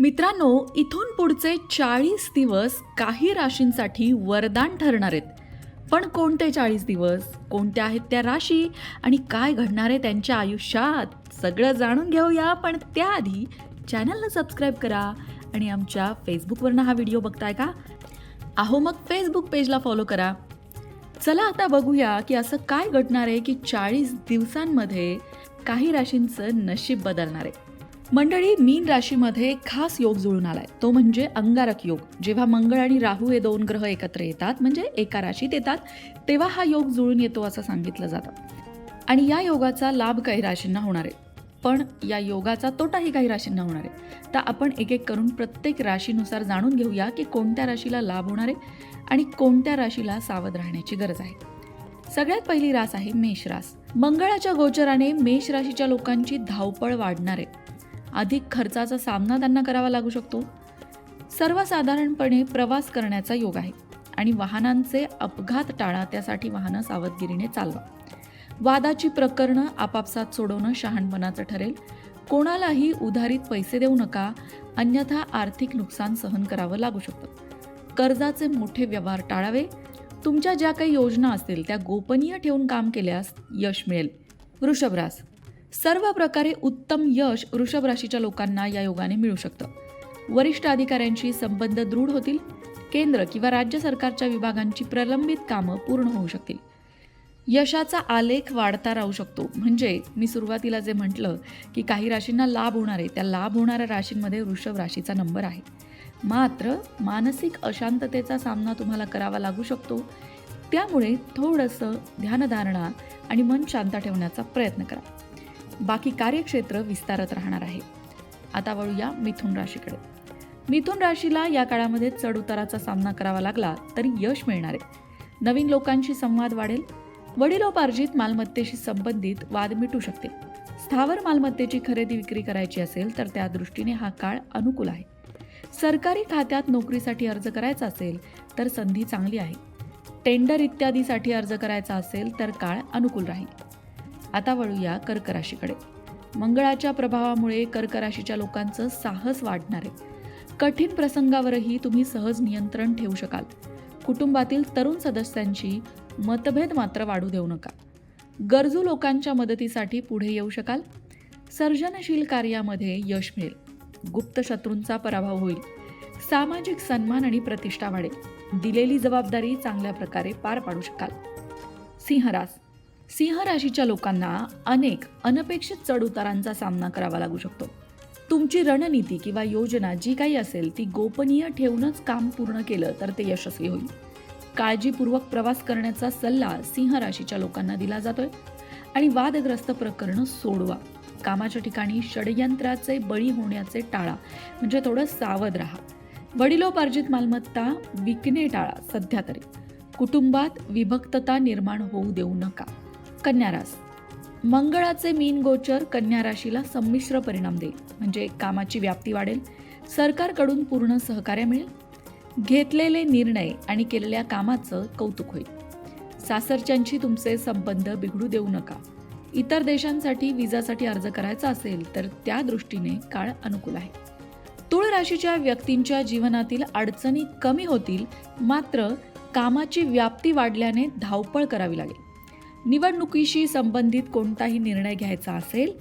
मित्रांनो इथून पुढचे चाळीस दिवस काही राशींसाठी वरदान ठरणार आहेत. पण कोणते चाळीस दिवस कोणत्या आहेत त्या राशी आणि काय घडणार आहे त्यांच्या आयुष्यात सगळं जाणून घेऊया. पण त्याआधी चॅनलला सबस्क्राईब करा आणि आमच्या फेसबुकवरनं हा व्हिडिओ बघताय का? अहो मग फेसबुक पेजला फॉलो करा. चला आता बघूया की असं काय घडणार आहे की चाळीस दिवसांमध्ये काही राशींचं नशीब बदलणार आहे. मंडळी मीन राशीमध्ये खास योग जुळून आलाय. तो म्हणजे अंगारक योग. जेव्हा मंगळ आणि राहू हे दोन ग्रह एकत्र येतात म्हणजे एका राशीत येतात तेव्हा हा योग जुळून येतो असं सांगितलं जातं. आणि या योगाचा लाभ काही राशींना होणार आहे. पण या योगाचा तोटाही काही राशींना होणार आहे. तर आपण एक एक करून प्रत्येक राशीनुसार जाणून घेऊया की कोणत्या राशीला लाभ होणार आहे आणि कोणत्या राशीला सावध राहण्याची गरज आहे. सगळ्यात पहिली रास आहे मेष रास. मंगळाच्या गोचराने मेष राशीच्या लोकांची धावपळ वाढणार आहे. अधिक खर्चाचा सामना त्यांना करावा लागू शकतो. सर्वसाधारणपणे प्रवास करण्याचा योग आहे आणि वाहनांचे अपघात टाळा त्यासाठी वाहनं सावधगिरीने चालवा. वादाची प्रकरणं आपापसात सोडवणं शहाणपणाचं ठरेल. कोणालाही उधारीत पैसे देऊ नका अन्यथा आर्थिक नुकसान सहन करावं लागू शकतं. कर्जाचे मोठे व्यवहार टाळावे. तुमच्या ज्या काही योजना असतील त्या गोपनीय ठेवून काम केल्यास यश मिळेल. वृषभरास सर्व प्रकारे उत्तम यश वृषभ राशीच्या लोकांना या योगाने मिळू शकतं. वरिष्ठ अधिकाऱ्यांशी संबंध दृढ होतील. केंद्र किंवा राज्य सरकारच्या विभागांची प्रलंबित कामं पूर्ण होऊ शकतील. यशाचा आलेख वाढता राहू शकतो. म्हणजे मी सुरुवातीला जे म्हटलं की काही राशींना लाभ होणार आहे त्या लाभ होणाऱ्या राशींमध्ये वृषभ राशीचा नंबर आहे. मात्र मानसिक अशांततेचा सामना तुम्हाला करावा लागू शकतो. त्यामुळे थोडंसं ध्यानधारणा आणि मन शांत ठेवण्याचा प्रयत्न करा. बाकी कार्यक्षेत्र विस्तारत राहणार आहे. आता वळूया मिथुन राशीकडे. मिथुन राशीला या काळामध्ये चढउताराचा सामना करावा लागला तरी यश मिळणार आहे. नवीन लोकांशी संवाद वाढेल. वडिलोपार्जित मालमत्तेशी संबंधित वाद मिटू शकतील. स्थावर मालमत्तेची खरेदी विक्री करायची असेल तर त्या दृष्टीने हा काळ अनुकूल आहे. सरकारी खात्यात नोकरीसाठी अर्ज करायचा असेल तर संधी चांगली आहे. टेंडर इत्यादीसाठी अर्ज करायचा असेल तर काळ अनुकूल राहील. आता वळूया कर्क राशीकडे मंगळाच्या प्रभावामुळे कर्क राशीच्या लोकांचं साहस वाढणार. आहे कठीण प्रसंगावरही तुम्ही सहज नियंत्रण ठेवू शकाल. कुटुंबातील तरुण सदस्यांची मतभेद मात्र वाढू देऊ नका. गरजू लोकांच्या मदतीसाठी पुढे येऊ शकाल. सर्जनशील कार्यामध्ये यश मिळेल. गुप्त शत्रूंचा पराभव होईल. सामाजिक सन्मान आणि प्रतिष्ठा वाढेल. दिलेली जबाबदारी चांगल्या प्रकारे पार पाडू शकाल. सिंहरास सिंह राशीच्या लोकांना अनेक अनपेक्षित चढउतारांचा सामना करावा लागू शकतो. तुमची रणनीती किंवा योजना जी काही असेल ती गोपनीय ठेवूनच काम पूर्ण केलं तर ते यशस्वी होईल. काळजीपूर्वक प्रवास करण्याचा सल्ला सिंह राशीच्या लोकांना दिला जातोय. आणि वादग्रस्त प्रकरणं सोडवा. कामाच्या ठिकाणी षडयंत्राचे बळी होण्याचे टाळा. म्हणजे थोडं सावध राहा. वडिलोपार्जित मालमत्ता विकणे टाळा सध्या तरी. कुटुंबात विभक्तता निर्माण होऊ देऊ नका. कन्या रास. मंगळाचे मीन गोचर कन्या राशीला संमिश्र परिणाम देईल. म्हणजे कामाची व्याप्ती वाढेल सरकारकडून पूर्ण सहकार्य मिळेल घेतलेले निर्णय आणि केलेल्या कामाचं कौतुक होईल. सासरच्यांशी तुमचे संबंध बिघडू देऊ नका. इतर देशांसाठी विजासाठी अर्ज करायचा असेल तर त्या दृष्टीने काळ अनुकूल आहे. तुळ राशीच्या व्यक्तींच्या जीवनातील अडचणी कमी होतील मात्र कामाची व्याप्ती वाढल्याने धावपळ करावी लागेल. निवडणुकीशी संबंधित कोणताही निर्णय घ्यायचा असेल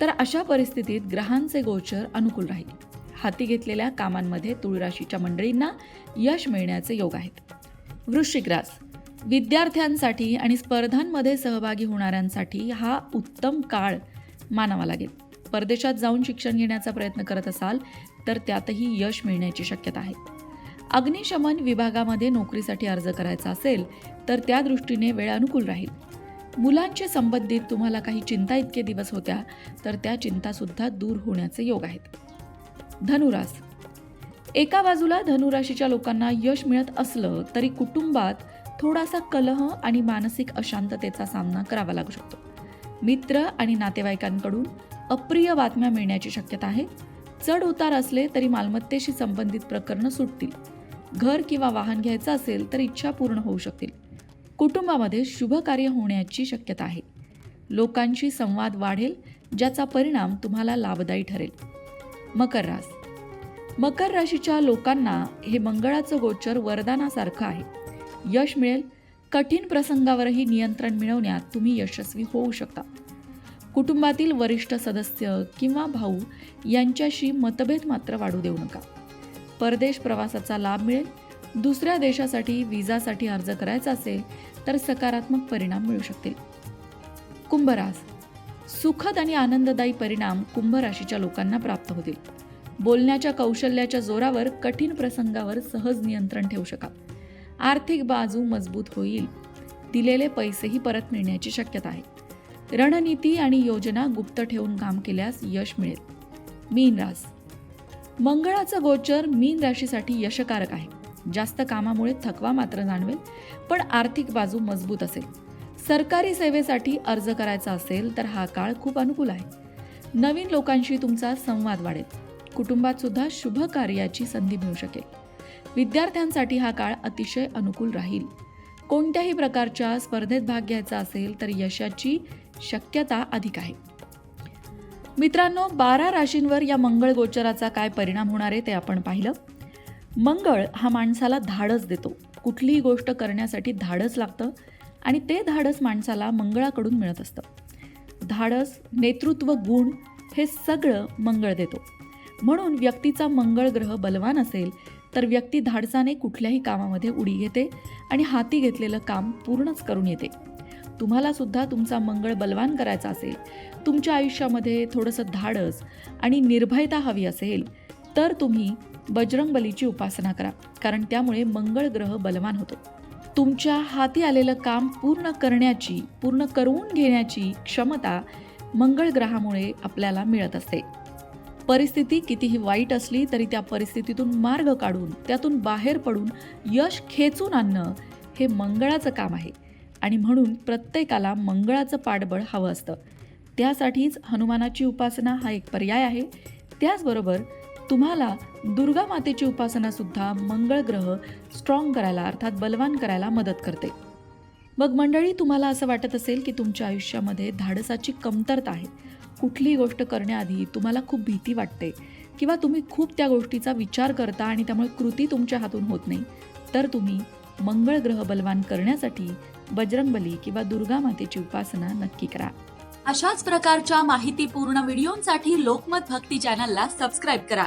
तर अशा परिस्थितीत ग्रहांचे गोचर अनुकूल राहील. हाती घेतलेल्या कामांमध्ये तुळराशीच्या मंडळींना यश मिळण्याचे योग आहेत. वृश्चिक रास. विद्यार्थ्यांसाठी आणि स्पर्धांमध्ये सहभागी होणाऱ्यांसाठी हा उत्तम काळ मानावा लागेल. परदेशात जाऊन शिक्षण घेण्याचा प्रयत्न करत असाल तर त्यातही यश मिळण्याची शक्यता आहे. अग्निशमन विभागामध्ये नोकरीसाठी अर्ज करायचा असेल तर त्या दृष्टीने वेळ अनुकूल राहील. मुलांच्या संबंधित तुम्हाला काही चिंता इतके दिवस होत्या तर त्या चिंतासुद्धा दूर होण्याचे योग आहेत. धनुरास. एका बाजूला धनुराशीच्या लोकांना यश मिळत असलं तरी कुटुंबात थोडासा कलह आणि मानसिक अशांततेचा सामना करावा लागू शकतो. मित्र आणि नातेवाईकांकडून अप्रिय बातम्या मिळण्याची शक्यता आहे. चढ उतार असले तरी मालमत्तेशी संबंधित प्रकरणं सुटतील. घर किंवा वाहन घ्यायचं असेल तर इच्छा पूर्ण होऊ शकतील. कुटुंबामध्ये शुभ कार्य होण्याची शक्यता आहे. लोकांशी संवाद वाढेल ज्याचा परिणाम तुम्हाला लाभदायी ठरेल. मकर रास. मकर राशीच्या लोकांना हे मंगळाचं गोचर वरदानासारखं आहे. यश मिळेल. कठीण प्रसंगावरही नियंत्रण मिळवण्यात तुम्ही यशस्वी होऊ शकता. कुटुंबातील वरिष्ठ सदस्य किंवा भाऊ यांच्याशी मतभेद मात्र वाढू देऊ नका. परदेश प्रवासाचा लाभ मिळेल. दुसऱ्या देशासाठी विजासाठी अर्ज करायचा असेल तर सकारात्मक परिणाम मिळू शकतील. कुंभरास. सुखद आणि आनंददायी परिणाम कुंभ राशीच्या लोकांना प्राप्त होतील. बोलण्याच्या कौशल्याच्या जोरावर कठीण प्रसंगावर सहज नियंत्रण ठेवू शकाल. आर्थिक बाजू मजबूत होईल. दिलेले पैसेही परत मिळण्याची शक्यता आहे. रणनीती आणि योजना गुप्त ठेवून काम केल्यास यश मिळेल. मीन रास मंगळाचं गोचर मीन राशीसाठी यशकारक आहे. जास्त कामामुळे थकवा मात्र जाणवेल पण आर्थिक बाजू मजबूत असेल. सरकारी सेवेसाठी अर्ज करायचा असेल तर हा काळ खूप अनुकूल आहे. नवीन लोकांशी तुमचा संवाद वाढेल. कुटुंबात सुद्धा शुभ कार्याची संधी मिळू शकेल. विद्यार्थ्यांसाठी हा काळ अतिशय अनुकूल राहील. कोणत्याही प्रकारच्या स्पर्धेत भाग घ्यायचा असेल तर यशाची शक्यता अधिक आहे. मित्रांनो बारा राशींवर या मंगळ गोचराचा काय परिणाम होणार आहे ते आपण पाहिलं. मंगळ हा माणसाला धाडस देतो. कुठलीही गोष्ट करण्यासाठी धाडस लागतं आणि ते धाडस माणसाला मंगळाकडून मिळत असतं. धाडस नेतृत्व गुण हे सगळं मंगळ देतो. म्हणून व्यक्तीचा मंगळ ग्रह बलवान असेल तर व्यक्ती धाडसाने कुठल्याही कामामध्ये उडी घेते आणि हाती घेतलेलं काम पूर्णच करून येते. तुम्हाला सुद्धा तुमचा मंगळ बलवान करायचा असेल तुमच्या आयुष्यामध्ये थोडंसं धाडस आणि निर्भयता हवी असेल तर तुम्ही बजरंगबलीची उपासना करा कारण त्यामुळे मंगळ ग्रह बलवान होतो. तुमच्या हाती आलेलं काम पूर्ण करण्याची पूर्ण करून घेण्याची क्षमता मंगळ ग्रहामुळे आपल्याला मिळत असते. परिस्थिती कितीही वाईट असली तरी त्या परिस्थितीतून मार्ग काढून त्यातून बाहेर पडून यश खेचून आणणं हे मंगळाचं काम आहे. आणि म्हणून प्रत्येकाला मंगळाचं पाठबळ हवं असतं. त्यासाठीच हनुमानाची उपासना हा एक पर्याय आहे. त्याचबरोबर तुम्हाला दुर्गा मातेची उपासना सुद्धा मंगळ ग्रह स्ट्रॉंग करायला अर्थात बलवान करायला मदत करते. मग मंडळी तुम्हाला असं वाटत असेल की तुमच्या आयुष्यामध्ये धाडसाची कमतरता आहे. कुठलीही गोष्ट करण्याआधी तुम्हाला खूप भीती वाटते किंवा तुम्ही खूप त्या गोष्टीचा विचार करता आणि त्यामुळे कृती तुमच्या हातून होत नाही. तर तुम्ही मंगळ ग्रह बलवान करण्यासाठी बजरंगबली किंवा दुर्गा मातेची उपासना नक्की करा. अशाच प्रकारच्या माहितीपूर्ण व्हिडिओंसाठी लोकमत भक्ती चॅनलला सबस्क्राईब करा.